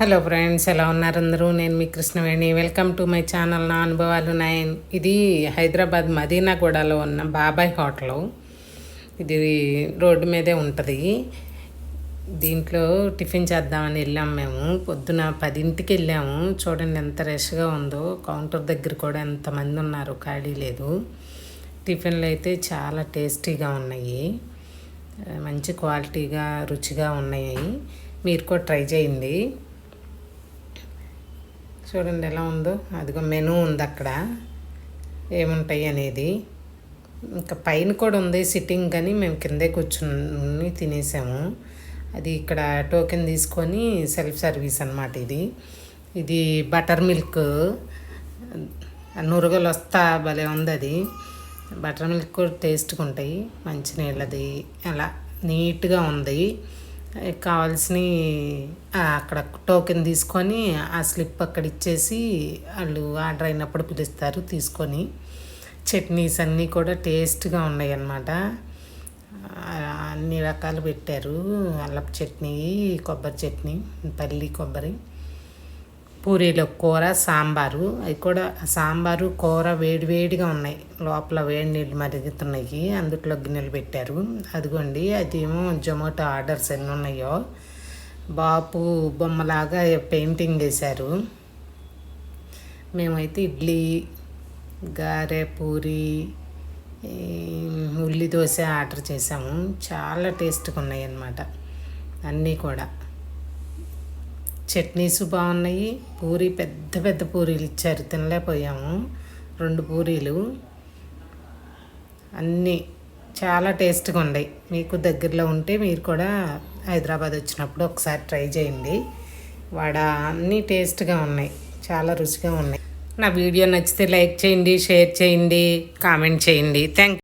Hello friends ఎలా ఉన్నారు అందరూ? నేను మీ Krishnaveni. Welcome to my channel నా అనుభవాలు నైన్ ఇది హైదరాబాద్ మదీనాగూడలో ఉన్న బాబాయ్ హోటల్. ఇది రోడ్డు మీదే ఉంటుంది. దీంట్లో టిఫిన్ చేద్దామని వెళ్ళాము మేము. పొద్దున పదింటికి వెళ్ళాము. చూడండి ఎంత రష్గా ఉందో. కౌంటర్ దగ్గర కూడా ఎంతమంది ఉన్నారు? ఖాళీ లేదు. టిఫిన్లు అయితే చాలా టేస్టీగా ఉన్నాయి. మంచి క్వాలిటీగా రుచిగా ఉన్నాయి. మీరు కూడా ట్రై చేయండి. చూడండి ఎలా ఉందో. అదిగో మెనూ ఉంది అక్కడ. ఏముంటాయి అనేది. ఇంకా పైన కూడా ఉంది సిట్టింగ్ కానీ మేము కిందే కూర్చుని తినేసాము. అది ఇక్కడ టోకెన్ తీసుకొని సెల్ఫ్ సర్వీస్ అనమాట ఇది. ఇది బటర్ మిల్క్. నురగలు వస్తా భలే ఉంది అది. బటర్ మిల్క్ కూడా టేస్ట్గా ఉంటాయి. మంచి నీళ్ళది. అలా నీట్గా ఉంది. కావాల్సిన అక్కడ టోకెన్ తీసుకొని ఆ స్లిప్ అక్కడ ఇచ్చేసి వాళ్ళు ఆర్డర్ అయినప్పుడు పిలుస్తారు తీసుకొని. చట్నీస్ అన్నీ కూడా టేస్ట్గా ఉన్నాయి అన్నమాట అన్ని రకాలు పెట్టారు. అల్లపు చట్నీ కొబ్బరి చట్నీ పల్లి కొబ్బరి. పూరీలో కూర సాంబారు. అవి కూడా సాంబారు కూర వేడివేడిగా ఉన్నాయి. లోపల వేడి నీళ్ళు మరుగుతున్నాయి. అందుట్లో గిన్నెలు పెట్టారు. అదిగోండి అదేమో జొమాటో ఆర్డర్స్ ఎన్ని ఉన్నాయో. బాపు బొమ్మలాగా పెయింటింగ్ వేశారు. మేమైతే ఇడ్లీ గారె పూరి ఉల్లి దోశ ఆర్డర్ చేసాము చాలా టేస్ట్గా ఉన్నాయి అన్నమాట అన్నీ కూడా. చట్నీస్ బాగున్నాయి పూరి పెద్ద పెద్ద పూరీలు ఇచ్చారు. తినలేకపోయాము. రెండు పూరీలు. అన్నీ చాలా టేస్ట్గా ఉన్నాయి మీకు దగ్గరలో ఉంటే మీరు కూడా హైదరాబాద్ వచ్చినప్పుడు ఒకసారి ట్రై చేయండి. వాడ అన్నీ టేస్ట్గా ఉన్నాయి. చాలా రుచిగా ఉన్నాయి. నా వీడియో నచ్చితే లైక్ చేయండి షేర్ చేయండి కామెంట్ చేయండి. థ్యాంక్